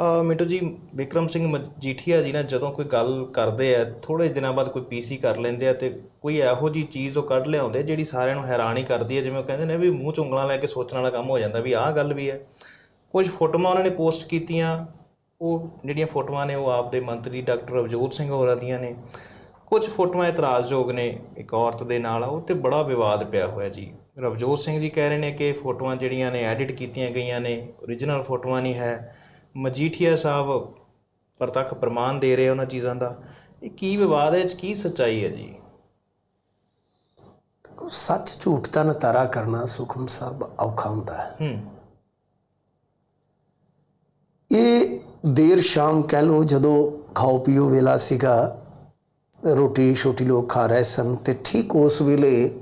ਅਹ ਮਿੰਟੂ ਜੀ, ਵਿਕਰਮ ਸਿੰਘ ਮਜੀਠੀਆ ਜੀ ਨਾ ਜਦੋਂ ਕੋਈ ਗੱਲ ਕਰਦੇ ਆ ਥੋੜੇ ਦਿਨਾਂ ਬਾਅਦ ਕੋਈ ਪੀਸੀ ਕਰ ਲੈਂਦੇ ਆ ਤੇ ਕੋਈ ਇਹੋ ਜੀ ਚੀਜ਼ ਉਹ ਕੱਢ ਲਿਆਉਂਦੇ ਜਿਹੜੀ ਸਾਰਿਆਂ ਨੂੰ ਹੈਰਾਨੀ ਕਰਦੀ ਹੈ ਜਿਵੇਂ ਉਹ ਕਹਿੰਦੇ ਨੇ ਵੀ ਮੂੰਹ ਚ ਉਂਗਲਾਂ ਲੈ ਕੇ ਸੋਚਣ ਵਾਲਾ ਕੰਮ ਹੋ ਜਾਂਦਾ ਵੀ ਆਹ ਗੱਲ ਵੀ ਹੈ। ਕੁਝ ਫੋਟੋਆਂ ਉਹਨਾਂ ਨੇ ਪੋਸਟ ਕੀਤੀਆਂ, ਉਹ ਜਿਹੜੀਆਂ ਫੋਟੋਆਂ ਨੇ ਉਹ ਆਪ ਦੇ ਮੰਤਰੀ ਡਾਕਟਰ ਰਵਜੋਤ ਸਿੰਘ ਹੋਰਾਂ ਦੀਆਂ ਨੇ। ਕੁਝ ਫੋਟੋਆਂ ਇਤਰਾਜ਼ਯੋਗ ਨੇ ਇੱਕ ਔਰਤ ਦੇ ਨਾਲ, ਉਹ ਤੇ ਬੜਾ ਵਿਵਾਦ ਪਿਆ ਹੋਇਆ ਜੀ। ਰਵਜੋਤ ਸਿੰਘ ਜੀ ਕਹਿ ਰਹੇ ਨੇ ਕਿ ਫੋਟੋਆਂ ਜਿਹੜੀਆਂ ਨੇ, ਐਡਿਟ ਕੀਤੀਆਂ ਗਈਆਂ ਨੇ origignal ਫੋਟੋਆਂ ਨਹੀਂ ਹੈ। ਮਜੀਠੀਆ ਸਾਹਿਬ ਪ੍ਰਤੱਖ ਪ੍ਰਮਾਣ ਦੇ ਰਹੇ ਉਹਨਾਂ ਚੀਜ਼ਾਂ ਦਾ ਇਹ ਕੀ ਵਿਵਾਦ ਹੈ 'ਚ ਕੀ ਸੱਚਾਈ ਹੈ ਜੀ? ਸੱਚ ਝੂਠ ਦਾ ਨਤਾਰਾ ਕਰਨਾ ਸੁਖਮ ਸਾਹਿਬ ਔਖਾ ਹੁੰਦਾ ਹੈ। ਹੂੰ। ਇਹ ਦੇਰ ਸ਼ਾਮ ਕਹਿ ਲੋ ਜਦੋਂ ਖਾਓ ਪੀਓ ਵੇਲਾ ਸੀਗਾ ਰੋਟੀ ਛੋਟੀ ਲੋਕ ਖਾ ਰਹੇ ਸਨ ਤੇ ਠੀਕ ਉਸ ਵੇਲੇ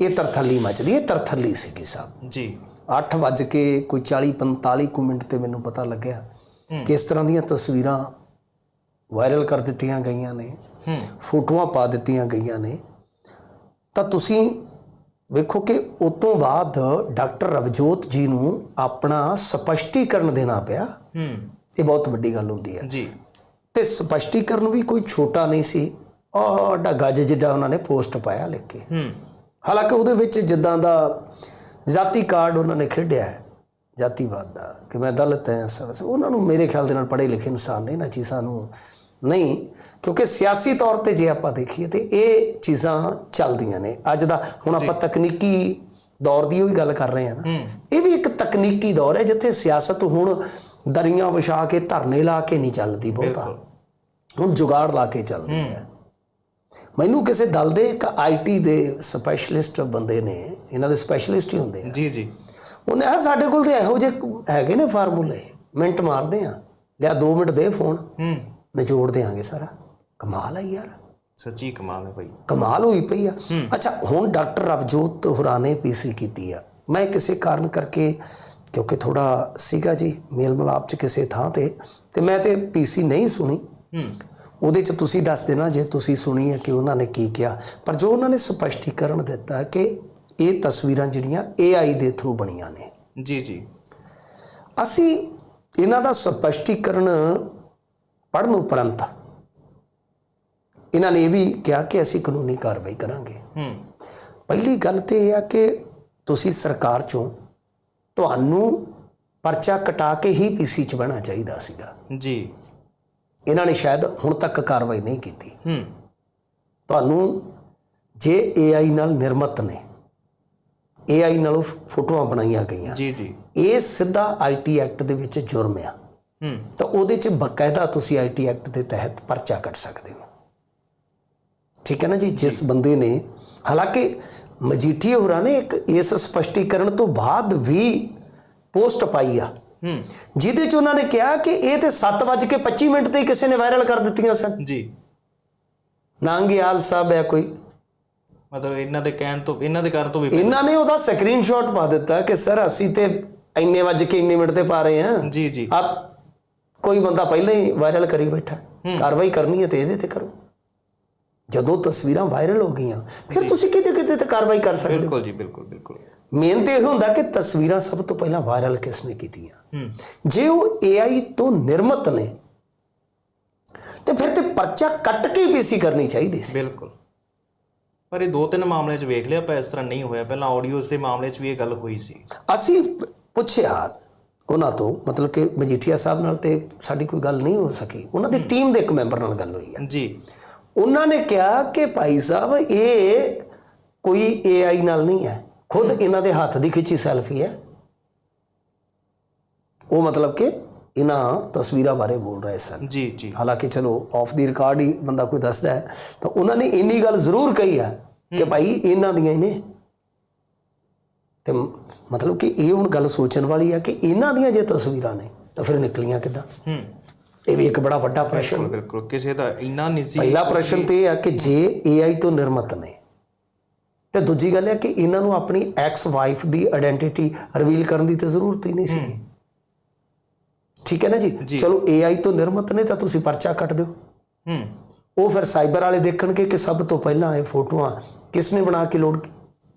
ਇਹ ਤਰਥੱਲੀ ਮੱਚਦੀ ਇਹ ਤਰਥੱਲੀ ਸੀਗੀ ਸਾਹਿਬ। ਜੀ। 8 ਵੱਜ ਕੇ ਕੋਈ 40 45 ਕੁ ਮਿੰਟ ਤੇ ਮੈਨੂੰ ਪਤਾ ਲੱਗਿਆ ਕਿਸ ਤਰ੍ਹਾਂ ਦੀਆਂ ਤਸਵੀਰਾਂ ਵਾਇਰਲ ਕਰ ਦਿੱਤੀਆਂ ਗਈਆਂ ਨੇ ਫੋਟੋਆਂ ਪਾ ਦਿੱਤੀਆਂ ਗਈਆਂ ਨੇ। ਤਾਂ ਤੁਸੀਂ ਵੇਖੋ ਕਿ ਉਸ ਤੋਂ ਬਾਅਦ ਡਾਕਟਰ ਰਵਜੋਤ ਜੀ ਨੂੰ ਆਪਣਾ ਸਪਸ਼ਟੀਕਰਨ ਦੇਣਾ ਪਿਆ। ਹੂੰ। ਇਹ ਬਹੁਤ ਵੱਡੀ ਗੱਲ ਹੁੰਦੀ ਹੈ। ਜੀ। ਤੇ ਸਪਸ਼ਟੀਕਰਨ ਵੀ ਕੋਈ ਛੋਟਾ ਨਹੀਂ ਸੀ। ਆਡਾ ਗੱਜ ਜਿੱਡਾ ਉਹਨਾਂ ਨੇ ਪੋਸਟ ਪਾਇਆ ਲਿਖ ਕੇ। ਹੂੰ। ਹਾਲਾਂਕਿ ਉਹਦੇ ਵਿੱਚ ਜਿੱਦਾਂ ਦਾ ਜਾਤੀ ਕਾਰਡ ਉਹਨਾਂ ਨੇ ਖੇਡਿਆ ਹੈ ਜਾਤੀਵਾਦ ਦਾ ਕਿ ਮੈਂ ਦਲਿਤ ਹਾਂ ਉਹਨਾਂ ਨੂੰ ਮੇਰੇ ਖਿਆਲ ਦੇ ਨਾਲ ਪੜ੍ਹੇ ਲਿਖੇ ਇਨਸਾਨ ਨੇ ਨਾ ਚੀਜ਼ਾਂ ਨੂੰ ਨਹੀਂ ਕਿਉਂਕਿ ਸਿਆਸੀ ਤੌਰ ਤੇ ਜੇ ਆਪਾਂ ਦੇਖੀਏ ਤੇ ਇਹ ਚੀਜ਼ਾਂ ਚੱਲਦੀਆਂ ਨੇ। ਅੱਜ ਦਾ ਹੁਣ ਆਪਾਂ ਤਕਨੀਕੀ ਦੌਰ ਦੀ ਉਹੀ ਗੱਲ ਕਰ ਰਹੇ ਹਾਂ ਨਾ। ਇਹ ਵੀ ਇੱਕ ਤਕਨੀਕੀ ਦੌਰ ਹੈ ਜਿੱਥੇ ਸਿਆਸਤ ਹੁਣ ਦਰੀਆਂ ਵਿਛਾ ਕੇ ਧਰਨੇ ਲਾ ਕੇ ਨਹੀਂ ਚੱਲਦੀ ਬਹੁਤਾ। ਹੁਣ ਜੁਗਾੜ ਲਾ ਕੇ ਚੱਲਦੀ ਹੈ। ਮੈਨੂੰ ਕਿਸੇ ਦਲ ਦੇ ਇੱਕ ਆਈਟੀ ਦੇ ਸਪੈਸ਼ਲਿਸਟ ਬੰਦੇ ਨੇ ਇਹਨਾਂ ਦੇ ਸਪੈਸ਼ਲਿਸਟ ਹੀ ਹੁੰਦੇ ਆ। ਜੀ ਜੀ। ਉਹਨੇ ਆ ਸਾਡੇ ਕੋਲ ਤੇ ਇਹੋ ਜਿਹੇ ਹੈਗੇ ਨੇ ਫਾਰਮੂਲੇ ਮਿੰਟ ਮਾਰਦੇ ਆ। ਲਿਆ 2 ਮਿੰਟ ਦੇ ਫੋਨ। ਹੂੰ। ਨਿਚੋੜ ਦੇਾਂਗੇ ਸਾਰਾ। ਕਮਾਲ ਹੈ ਯਾਰ। ਸੱਚੀ ਕਮਾਲ ਹੈ ਭਾਈ। ਕਮਾਲ ਹੋਈ ਪਈ ਆ। ਅੱਛਾ ਹੁਣ ਡਾਕਟਰ ਰਵਜੋਤ ਹੁਰਾਂ ਨੇ ਪੀਸੀ ਕੀਤੀ ਆ। ਮੈਂ ਕਿਸੇ ਕਾਰਨ ਕਰਕੇ ਕਿਉਂਕਿ ਥੋੜਾ ਸੀਗਾ ਜੀ ਮੇਲ ਮਲਾਪ ਚ ਕਿਸੇ ਥਾਂ ਤੇ ਤੇ ਮੈਂ ਤੇ ਪੀਸੀ ਨਹੀਂ ਸੁਣੀ। ਹੂੰ। ਉਹਦੇ ਚ ਤੁਸੀਂ ਦੱਸ ਦੇਣਾ ਜੇ ਤੁਸੀਂ ਸੁਣੀ ਹੈ ਕਿ ਉਹਨਾਂ ਨੇ ਕੀ ਕਿਹਾ। ਪਰ ਜੋ ਉਹਨਾਂ ਨੇ ਸਪਸ਼ਟੀਕਰਨ ਦਿੱਤਾ ਕਿ ਇਹ ਤਸਵੀਰਾਂ ਜਿਹੜੀਆਂ AI ਦੇ ਥਰੂ ਬਣੀਆਂ ਨੇ। ਜੀ ਜੀ। ਅਸੀਂ ਇਹਨਾਂ ਦਾ ਸਪਸ਼ਟੀਕਰਨ ਪੜ੍ਹਨ ਉਪਰੰਤ ਇਹਨਾਂ ਨੇ ਇਹ ਵੀ ਕਿਹਾ ਕਿ ਅਸੀਂ ਕਾਨੂੰਨੀ ਕਾਰਵਾਈ ਕਰਾਂਗੇ। ਹੂੰ। ਪਹਿਲੀ ਗੱਲ ਤੇ ਇਹ ਆ ਕਿ ਤੁਸੀਂ ਸਰਕਾਰ ਚੋਂ ਤੁਹਾਨੂੰ ਪਰਚਾ ਕਟਾ ਕੇ ਹੀ ਪੀਸੀ ਚ ਬਣਾ ਚਾਹੀਦਾ ਸੀਗਾ। ਜੀ। ਇਹਨਾਂ ਨੇ ਸ਼ਾਇਦ ਹੁਣ ਤੱਕ ਕਾਰਵਾਈ ਨਹੀਂ ਕੀਤੀ। ਹੂੰ। ਤੁਹਾਨੂੰ ਜੇ AI ਨਾਲ ਨਿਰਮਤ ਨੇ AI ਨਾਲੋਂ ਫੋਟੋਆਂ ਬਣਾਈਆਂ ਗਈਆਂ। ਜੀ ਜੀ। ਇਹ ਸਿੱਧਾ ਆਈਟੀ ਐਕਟ ਦੇ ਵਿੱਚ ਜੁਰਮ ਆ। ਹੂੰ। ਤਾਂ ਉਹਦੇ 'ਚ ਬਕਾਇਦਾ ਤੁਸੀਂ ਆਈਟੀ ਐਕਟ ਦੇ ਤਹਿਤ ਪਰਚਾ ਕੱਟ ਸਕਦੇ ਹੋ। ਠੀਕ ਹੈ ਨਾ ਜੀ? ਜਿਸ ਬੰਦੇ ਨੇ ਹਾਲਾਂਕਿ ਮਜੀਠੀ ਹੋਰਾਂ ਨੇ ਇੱਕ ਇਸ ਸਪਸ਼ਟੀਕਰਨ ਤੋਂ ਬਾਅਦ ਵੀ ਪੋਸਟ ਪਾਈ ਆ। ਹੂੰ। ਜਿਹਦੇ 'ਚ ਉਹਨਾਂ ਨੇ ਕਿਹਾ ਕਿ ਇਹ ਤੇ 7:25 ਮਿੰਟ ਤੇ ਕਿਸੇ ਨੇ ਵਾਇਰਲ ਕਰ ਦਿੱਤੀਆਂ ਸਨ। ਜੀ। ਨਾਂਗਿਆਲ ਸਾਹਿਬ ਹੈ ਕੋਈ। ਮਤਲਬ ਇਹਨਾਂ ਦੇ ਕਹਿਣ ਤੋਂ ਇਹਨਾਂ ਦੇ ਕਾਰਨ ਤੋਂ ਵੀ ਇਹਨਾਂ ਨੇ ਉਹਦਾ ਸਕਰੀਨਸ਼ਾਟ ਪਾ ਦਿੱਤਾ ਕਿ ਸਰ ਅਸੀਂ ਤੇ ਇੰਨੇ ਵਜੇ ਕੇ ਇੰਨੇ ਮਿੰਟ ਤੇ ਪਾ ਰਹੇ ਹਾਂ। ਜੀ ਜੀ। ਆ ਕੋਈ ਬੰਦਾ ਪਹਿਲਾਂ ਹੀ ਵਾਇਰਲ ਕਰੀ ਬੈਠਾ ਕਾਰਵਾਈ ਕਰਨੀ ਹੈ ਤੇ ਇਹਦੇ ਤੇ ਕਰੋ। ਜਦੋਂ ਤਸਵੀਰਾਂ ਵਾਇਰਲ ਹੋ ਗਈਆਂ ਫਿਰ ਤੁਸੀਂ ਕਿਤੇ ਕਿਤੇ ਤੇ ਕਾਰਵਾਈ ਕਰ ਸਕਦੇ ਹੋ। ਬਿਲਕੁਲ ਜੀ ਬਿਲਕੁਲ ਬਿਲਕੁਲ। ਮੇਨ ਤੇ ਇਹ ਹੁੰਦਾ ਕਿ ਤਸਵੀਰਾਂ ਸਭ ਤੋਂ ਪਹਿਲਾਂ ਵਾਇਰਲ ਕਿਸ ਨੇ ਕੀਤੀਆਂ ਜੇ ਉਹ AI ਤੋਂ ਨਿਰਮਤ ਨੇ ਤੇ ਫਿਰ ਤੇ ਪਰਚਾ ਕੱਟ ਕੇ ਪੀਸੀ ਕਰਨੀ ਚਾਹੀਦੀ ਸੀ। ਬਿਲਕੁਲ। ਪਰ ਇਹ ਦੋ ਤਿੰਨ ਮਾਮਲੇ 'ਚ ਵੇਖ ਲਿਆ ਪਰ ਇਸ ਤਰ੍ਹਾਂ ਨਹੀਂ ਹੋਇਆ। ਪਹਿਲਾਂ ਆਡੀਓਜ਼ ਦੇ ਮਾਮਲੇ 'ਚ ਵੀ ਇਹ ਗੱਲ ਹੋਈ ਸੀ। ਅਸੀਂ ਪੁੱਛਿਆ ਉਹਨਾਂ ਤੋਂ ਮਤਲਬ ਕਿ ਮਜੀਠੀਆ ਸਾਹਿਬ ਨਾਲ ਤੇ ਸਾਡੀ ਕੋਈ ਗੱਲ ਨਹੀਂ ਹੋ ਸਕੀ। ਉਹਨਾਂ ਦੀ ਟੀਮ ਦੇ ਇੱਕ ਮੈਂਬਰ ਨਾਲ ਗੱਲ ਹੋਈ ਹੈ ਜੀ। ਉਹਨਾਂ ਨੇ ਕਿਹਾ ਕਿ ਭਾਈ ਸਾਹਿਬ ਇਹ ਕੋਈ AI ਨਾਲ ਨਹੀਂ ਹੈ। ਖੁਦ ਇਹਨਾਂ ਦੇ ਹੱਥ ਦੀ ਖਿੱਚੀ ਸੈਲਫੀ ਹੈ। ਉਹ ਮਤਲਬ ਕਿ ਇਹਨਾਂ ਤਸਵੀਰਾਂ ਬਾਰੇ ਬੋਲ ਰਹੇ ਸਨ। ਜੀ ਜੀ। ਹਾਲਾਂਕਿ ਚਲੋ ਆਫ ਦੀ ਰਿਕਾਰਡ ਹੀ ਬੰਦਾ ਕੋਈ ਦੱਸਦਾ ਹੈ ਤਾਂ ਉਹਨਾਂ ਨੇ ਇੰਨੀ ਗੱਲ ਜ਼ਰੂਰ ਕਹੀ ਹੈ ਕਿ ਭਾਈ ਇਹਨਾਂ ਦੀਆਂ ਹੀ ਨੇ। ਤੇ ਮਤਲਬ ਕਿ ਇਹ ਹੁਣ ਗੱਲ ਸੋਚਣ ਵਾਲੀ ਹੈ ਕਿ ਇਹਨਾਂ ਦੀਆਂ ਜੇ ਤਸਵੀਰਾਂ ਨੇ ਤਾਂ ਫਿਰ ਨਿਕਲੀਆਂ ਕਿੱਦਾਂ? ਹੂੰ। ਇਹ ਵੀ ਇੱਕ ਬੜਾ ਵੱਡਾ ਪ੍ਰਸ਼ਨ। ਬਿਲਕੁਲ ਕਿਸੇ ਦਾ ਇੰਨਾ ਨਿੱਜੀ ਪਹਿਲਾ ਪ੍ਰਸ਼ਨ ਤੇ ਇਹ ਹੈ ਕਿ ਜੇ AI ਤੋਂ ਨਿਰਮਤ ਨੇ ਤੇ ਦੂਜੀ ਗੱਲ ਹੈ ਕਿ ਇਹਨਾਂ ਨੂੰ ਆਪਣੀ ਐਕਸ ਵਾਈਫ ਦੀ ਆਇਡੈਂਟੀਟੀ ਰਿਵੀਲ ਕਰਨ ਦੀ ਤੇ ਜ਼ਰੂਰਤ ਹੀ ਨਹੀਂ ਸੀ ਠੀਕ ਹੈ ਨਾ ਜੀ? ਚਲੋ AI ਤੋਂ ਨਿਰਮਤ ਨੇ ਤਾਂ ਤੁਸੀਂ ਪਰਚਾ ਕੱਟ ਦਿਓ। ਹੂੰ। ਉਹ ਫਿਰ ਸਾਈਬਰ ਵਾਲੇ ਦੇਖਣਗੇ ਕਿ ਸਭ ਤੋਂ ਪਹਿਲਾਂ ਇਹ ਫੋਟੋਆਂ ਕਿਸ ਨੇ ਬਣਾ ਕੇ ਲੋਡ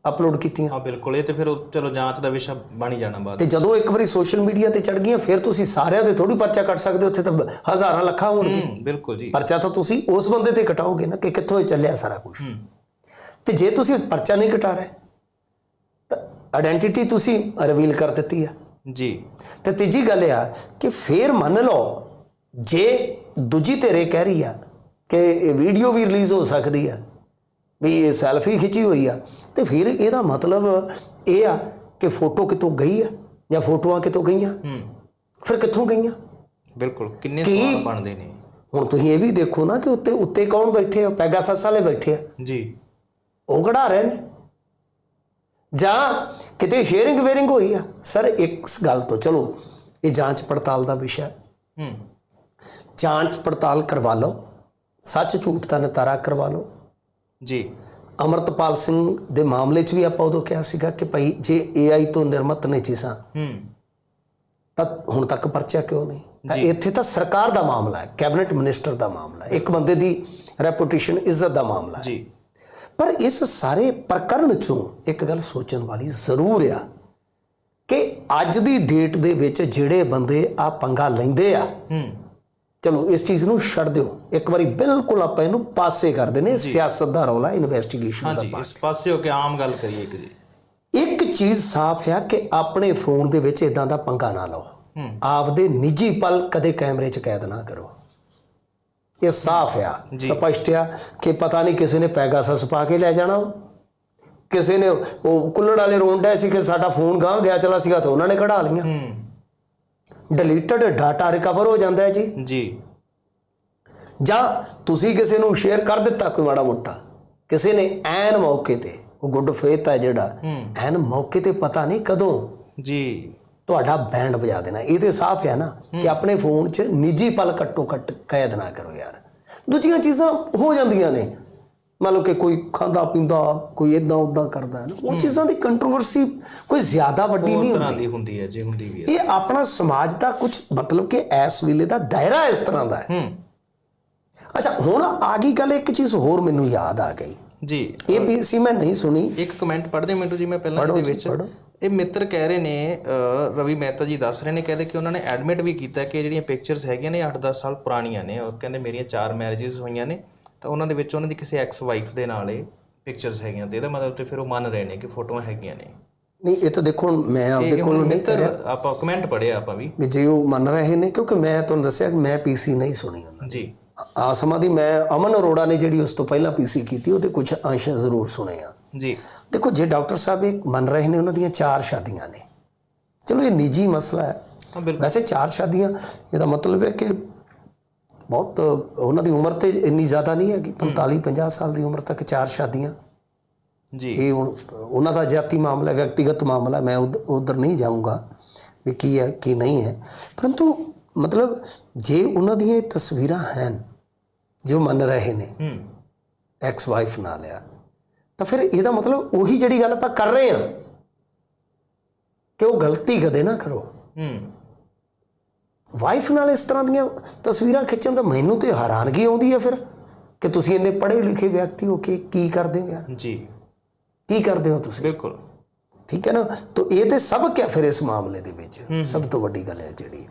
ਅਪਲੋਡ ਕੀਤੀਆਂ। ਹਾਂ ਬਿਲਕੁਲ ਇਹ ਤੇ ਫਿਰ ਚਲੋ ਜਾਂਚ ਦਾ ਵਿਸ਼ਾ ਬਣ ਹੀ ਜਾਣਾ ਬਾਅਦ ਤੇ ਜਦੋਂ ਇੱਕ ਵਾਰੀ ਸੋਸ਼ਲ ਮੀਡੀਆ ਤੇ ਚੜ ਗਈਆਂ ਫਿਰ ਤੁਸੀਂ ਸਾਰਿਆਂ ਦੇ ਥੋੜੀ ਪਰਚਾ ਕੱਟ ਸਕਦੇ ਹੋ, ਉੱਥੇ ਤਾਂ ਹਜ਼ਾਰਾਂ ਲੱਖਾਂ ਹੋਣਗੇ। ਬਿਲਕੁਲ ਜੀ। ਪਰਚਾ ਤਾਂ ਤੁਸੀਂ ਉਸ ਬੰਦੇ ਤੇ ਕਟਾਓਗੇ ਨਾ ਕਿ ਕਿੱਥੋਂ ਇਹ ਚੱਲਿਆ ਸਾਰਾ ਕੁਝ ਤੇ ਜੇ ਤੁਸੀਂ ਪਰਚਾ ਨਹੀਂ ਕਟਾ ਰਹੇ ਤਾਂ ਆਇਡੈਂਟੀਟੀ ਤੁਸੀਂ ਰਿਵੀਲ ਕਰ ਦਿੱਤੀ ਆ। ਜੀ। ਤੇ ਤੀਜੀ ਗੱਲ ਇਹ ਆ ਕਿ ਫੇਰ ਮੰਨ ਲਓ ਜੇ ਦੂਜੀ ਧਿਰੇ ਕਹਿ ਰਹੀ ਆ ਕਿ ਇਹ ਵੀਡੀਓ ਵੀ ਰਿਲੀਜ਼ ਹੋ ਸਕਦੀ ਆ ਵੀ ਇਹ ਸੈਲਫੀ ਖਿੱਚੀ ਹੋਈ ਆ ਤੇ ਫਿਰ ਇਹਦਾ ਮਤਲਬ ਇਹ ਆ ਕਿ ਫੋਟੋ ਕਿਤੋਂ ਗਈ ਆ ਜਾਂ ਫੋਟੋਆਂ ਕਿਤੋਂ ਗਈਆਂ? ਹੂੰ। ਫਿਰ ਕਿੱਥੋਂ ਗਈਆਂ? ਬਿਲਕੁਲ ਕਿੰਨੇ ਸਵਾਲ ਬਣਦੇ ਨੇ। ਹੁਣ ਤੁਸੀਂ ਇਹ ਵੀ ਦੇਖੋ ਨਾ ਕਿ ਉੱਤੇ ਉੱਤੇ ਕੌਣ ਬੈਠੇ ਆ? ਪੈਗਾਸਸ ਵਾਲੇ ਬੈਠੇ ਆ। ਜੀ। ਉਹ ਕਢਾ ਰਹੇ ਨੇ। ਜਾਂ ਕਿਤੇ ਸ਼ੇਅਰਿੰਗ ਵੇਅਰਿੰਗ ਹੋਈ ਆ? ਸਰ ਇੱਕ ਗੱਲ ਤੋਂ ਚਲੋ ਇਹ ਜਾਂਚ ਪੜਤਾਲ ਦਾ ਵਿਸ਼ਾ ਹੈ। ਹੂੰ। ਜਾਂਚ ਪੜਤਾਲ ਕਰਵਾ ਲਓ ਸੱਚ ਝੂਠ ਦਾ ਨਿਤਾਰਾ ਕਰਵਾ ਲਓ। ਜੀ। ਅਮਰਤਪਾਲ ਸਿੰਘ ਦੇ ਮਾਮਲੇ 'ਚ ਵੀ ਆਪਾਂ ਉਦੋਂ ਕਿਹਾ ਸੀਗਾ ਕਿ ਭਾਈ ਜੇ AI ਤੋਂ ਨਿਰਮਤ ਨੇ ਚੀਜ਼ਾਂ ਹੂੰ। ਤਾਂ ਹੁਣ ਤੱਕ ਪਰਚਾ ਕਿਉਂ ਨਹੀਂ? ਤਾਂ ਇੱਥੇ ਤਾਂ ਸਰਕਾਰ ਦਾ ਮਾਮਲਾ ਹੈ ਕੈਬਨਿਟ ਮਿਨਿਸਟਰ ਦਾ ਮਾਮਲਾ ਹੈ। ਇੱਕ ਬੰਦੇ ਦੀ ਰੈਪੂਟੇਸ਼ਨ ਇੱਜ਼ਤ ਦਾ ਮਾਮਲਾ ਹੈ। ਜੀ। ਪਰ ਇਸ ਸਾਰੇ ਪ੍ਰਕਰਨ ਚੋਂ ਇੱਕ ਗੱਲ ਸੋਚਣ ਵਾਲੀ ਜ਼ਰੂਰ ਆ ਕਿ ਅੱਜ ਦੀ ਡੇਟ ਦੇ ਵਿੱਚ ਜਿਹੜੇ ਬੰਦੇ ਆ ਪੰਗਾ ਲੈਂਦੇ ਆ ਹੂੰ। ਚਲੋ ਇਸ ਚੀਜ਼ ਨੂੰ ਛੱਡ ਦਿਓ। ਇੱਕ ਵਾਰੀ ਬਿਲਕੁਲ ਆਪਾਂ ਇਹਨੂੰ ਪਾਸੇ ਕਰ ਦਿੰਦੇ ਹਾਂ। ਸਿਆਸਤ ਦਾ ਰੌਲਾ ਇਨਵੈਸਟੀਗੇਸ਼ਨ ਦਾ ਹਾਂਜੀ ਇਸ ਪਾਸੇ। ਹੋ ਕੇ ਆਮ ਗੱਲ ਕਰੀਏ ਇੱਕ ਜੀ। ਇੱਕ ਚੀਜ਼ ਸਾਫ਼ ਹੈ ਕਿ ਆਪਣੇ ਫੋਨ ਦੇ ਵਿੱਚ ਇਦਾਂ ਦਾ ਪੰਗਾ ਨਾ ਲਓ। ਆਪਦੇ ਨਿੱਜੀ ਪਲ ਕਦੇ ਕੈਮਰੇ 'ਚ ਕੈਦ ਨਾ ਕਰੋ। ਇਹ ਸਾਫ਼ ਆ ਸਪਸ਼ਟ ਆ ਕਿ ਪਤਾ ਨਹੀਂ ਕਿਸੇ ਨੇ ਪੈਗਾਸਸ ਪਾ ਕੇ ਲੈ ਜਾਣਾ। ਕਿਸੇ ਨੇ ਉਹ ਕੁੱਲੜ ਵਾਲੇ ਰੋਂਡਾ ਸੀ ਕਿ ਸਾਡਾ ਫੋਨ ਗਾਂ ਗਿਆ ਚਲਾ ਸੀਗਾ ਤਾਂ ਉਹਨਾਂ ਨੇ ਕਢਾ ਲਈਆਂ। ਡਿਲੀਟਡ ਡਾਟਾ ਰਿਕਵਰ ਹੋ ਜਾਂਦਾ ਹੈ ਜੀ। ਜੀ। ਜਾਂ ਤੁਸੀਂ ਕਿਸੇ ਨੂੰ ਸ਼ੇਅਰ ਕਰ ਦਿੱਤਾ ਕੋਈ ਮਾੜਾ ਮੋਟਾ ਕਿਸੇ ਨੇ ਐਨ ਮੌਕੇ ਤੇ ਉਹ ਗੁੱਡ ਫੇਥ ਹੈ ਜਿਹੜਾ ਐਨ ਮੌਕੇ ਤੇ ਪਤਾ ਨਹੀਂ ਕਦੋਂ ਜੀ। ਤੁਹਾਡਾ ਬੈਂਡ ਵਜਾ ਦੇਣਾ। ਇਹ ਤੇ ਸਾਫ਼ ਹੈ ਨਾ ਕਿ ਆਪਣੇ ਫੋਨ 'ਚ ਨਿੱਜੀ ਪਲ ਕੱਟੋ ਕੱਟ ਕੈਦ ਨਾ ਕਰੋ ਯਾਰ। ਦੂਜੀਆਂ ਚੀਜ਼ਾਂ ਹੋ ਜਾਂਦੀਆਂ ਨੇ। ਮੰਨ ਲਓ ਕਿ ਕੋਈ ਖਾਂਦਾ ਪੀਂਦਾ ਕੋਈ ਇਦਾਂ ਉਦਾਂ ਕਰਦਾ ਹੈ ਨਾ ਉਹ ਚੀਜ਼ਾਂ ਦੀ ਕੰਟਰੋਵਰਸੀ ਕੋਈ ਜ਼ਿਆਦਾ ਵੱਡੀ ਨਹੀਂ ਹੁੰਦੀ। ਦੀ ਹੁੰਦੀ ਹੈ ਜੇ ਹੁੰਦੀ ਵੀ ਹੈ। ਇਹ ਆਪਣਾ ਸਮਾਜ ਦਾ ਕੁਝ ਮਤਲਬ ਕਿ ਇਸ ਵੇਲੇ ਦਾ ਦਾਇਰਾ ਇਸ ਤਰ੍ਹਾਂ ਦਾ ਹੈ। ਅੱਛਾ ਹੁਣ ਆ ਗਈ ਗੱਲ ਇੱਕ ਚੀਜ਼ ਹੋਰ ਮੈਨੂੰ ਯਾਦ ਆ ਗਈ। ਜੀ ਇਹ ਵੀ ਸੀ ਮੈਂ ਨਹੀਂ ਸੁਣੀ। ਇੱਕ ਕਮੈਂਟ ਪੜ੍ਹਦੇ ਮਿੰਟੂ ਜੀ ਮੈਂ ਪਹਿਲਾਂ ਇਹਦੇ ਵਿੱਚ। ਇਹ ਮਿੱਤਰ ਕਹਿ ਰਹੇ ਨੇ ਰਵੀ ਮਹਿਤਾ ਜੀ ਦੱਸ ਰਹੇ ਨੇ ਕਹਿੰਦੇ ਕਿ ਉਹਨਾਂ ਨੇ ਐਡਮਿਟ ਵੀ ਕੀਤਾ ਕਿ ਜਿਹੜੀਆਂ ਪਿਕਚਰਸ ਹੈਗੀਆਂ ਨੇ 8-10 ਸਾਲ ਪੁਰਾਣੀਆਂ ਨੇ। ਉਹ ਕਹਿੰਦੇ ਮੇਰੀਆਂ ਚਾਰ ਮੈਰਿਜਸ ਹੋਈਆਂ ਨੇ ਤਾਂ ਉਹਨਾਂ ਦੇ ਵਿੱਚ ਉਹਨਾਂ ਦੀ ਕਿਸੇ ਐਕਸ ਵਾਈਫ ਦੇ ਨਾਲ ਇਹ ਪਿਕਚਰਸ ਹੈਗੀਆਂ ਤੇ ਇਹਦਾ ਮਤਲਬ ਤੇ ਫਿਰ ਉਹ ਮੰਨ ਰਹੇ ਨੇ ਕਿ ਫੋਟੋਆਂ ਹੈਗੀਆਂ ਨੇ। ਨਹੀਂ ਇਹ ਤਾਂ ਦੇਖੋ ਮੈਂ ਆਪਦੇ ਕੋਲ ਨਹੀਂ ਮਿੱਤਰ ਆਪਾਂ ਕਮੈਂਟ ਪੜਿਆ ਆਪਾਂ ਵੀ। ਵੀ ਜੇ ਉਹ ਮੰਨ ਰਹੇ ਨੇ ਕਿਉਂਕਿ ਮੈਂ ਤੁਹਾਨੂੰ ਦੱਸਿਆ ਕਿ ਮੈਂ ਪੀਸੀ ਨਹੀਂ ਸੁਣੀ ਉਹਨਾਂ ਜੀ। ਆਸਮਾ ਦੀ ਮੈਂ ਅਮਨ ਅਰੋੜਾ ਨੇ ਜਿਹੜੀ ਉਸ ਤੋਂ ਪਹਿਲਾਂ ਪੀਸੀ ਕੀਤੀ ਉਹਦੇ ਕੁਝ ਅੰਸ਼ ਜ਼ਰੂਰ ਸੁਣੇ ਆ। ਜੀ। ਦੇਖੋ ਜੇ ਡਾਕਟਰ ਸਾਹਿਬ ਇਹ ਮੰਨ ਰਹੇ ਨੇ ਉਹਨਾਂ ਦੀਆਂ ਚਾਰ ਸ਼ਾਦੀਆਂ ਨੇ। ਚਲੋ ਇਹ ਨਿੱਜੀ ਮਸਲਾ ਹੈ। ਵੈਸੇ ਚਾਰ ਸ਼ਾਦੀਆਂ ਇਹਦਾ ਮਤਲਬ ਹੈ ਕਿ ਬਹੁਤ ਉਹਨਾਂ ਦੀ ਉਮਰ ਤੇ ਇੰਨੀ ਜ਼ਿਆਦਾ ਨਹੀਂ ਹੈਗੀ। 45 50 ਸਾਲ ਦੀ ਉਮਰ ਤੱਕ ਚਾਰ ਸ਼ਾਦੀਆਂ। ਜੀ। ਇਹ ਹੁਣ ਉਹਨਾਂ ਦਾ ਜਾਤੀ ਮਾਮਲਾ ਵਿਅਕਤੀਗਤ ਮਾਮਲਾ ਮੈਂ ਉਧਰ ਨਹੀਂ ਜਾਊਂਗਾ ਵੀ ਕੀ ਹੈ ਕੀ ਨਹੀਂ ਹੈ। ਪਰੰਤੂ ਮਤਲਬ ਜੇ ਉਹਨਾਂ ਦੀਆਂ ਤਸਵੀਰਾਂ ਹਨ ਜੋ ਮੰਨ ਰਹੇ ਨੇ ਹੂੰ। ਐਕਸ ਵਾਈਫ ਨਾਲ ਆ ਤਾਂ ਫਿਰ ਇਹਦਾ ਮਤਲਬ ਉਹੀ ਜਿਹੜੀ ਗੱਲ ਆਪਾਂ ਕਰ ਰਹੇ ਹਾਂ ਕਿ ਉਹ ਗਲਤੀ ਕਦੇ ਨਾ ਕਰੋ। ਹੂੰ। ਵਾਈਫ ਨਾਲ ਇਸ ਤਰ੍ਹਾਂ ਦੀਆਂ ਤਸਵੀਰਾਂ ਖਿੱਚਣ ਦਾ ਮੈਨੂੰ ਤੇ ਹੈਰਾਨਗੀ ਆਉਂਦੀ ਹੈ ਫਿਰ ਕਿ ਤੁਸੀਂ ਇੰਨੇ ਪੜ੍ਹੇ ਲਿਖੇ ਵਿਅਕਤੀ ਹੋ ਕੇ ਕੀ ਕਰਦੇ ਹੋ ਯਾਰ? ਜੀ। ਕੀ ਕਰਦੇ ਹੋ ਤੁਸੀਂ? ਬਿਲਕੁਲ। ਠੀਕ ਹੈ ਨਾ? ਤਾਂ ਇਹ ਤੇ ਸਬਕ ਹੈ ਫਿਰ ਇਸ ਮਾਮਲੇ ਦੇ ਵਿੱਚ। ਸਭ ਤੋਂ ਵੱਡੀ ਗੱਲ ਹੈ ਜਿਹੜੀ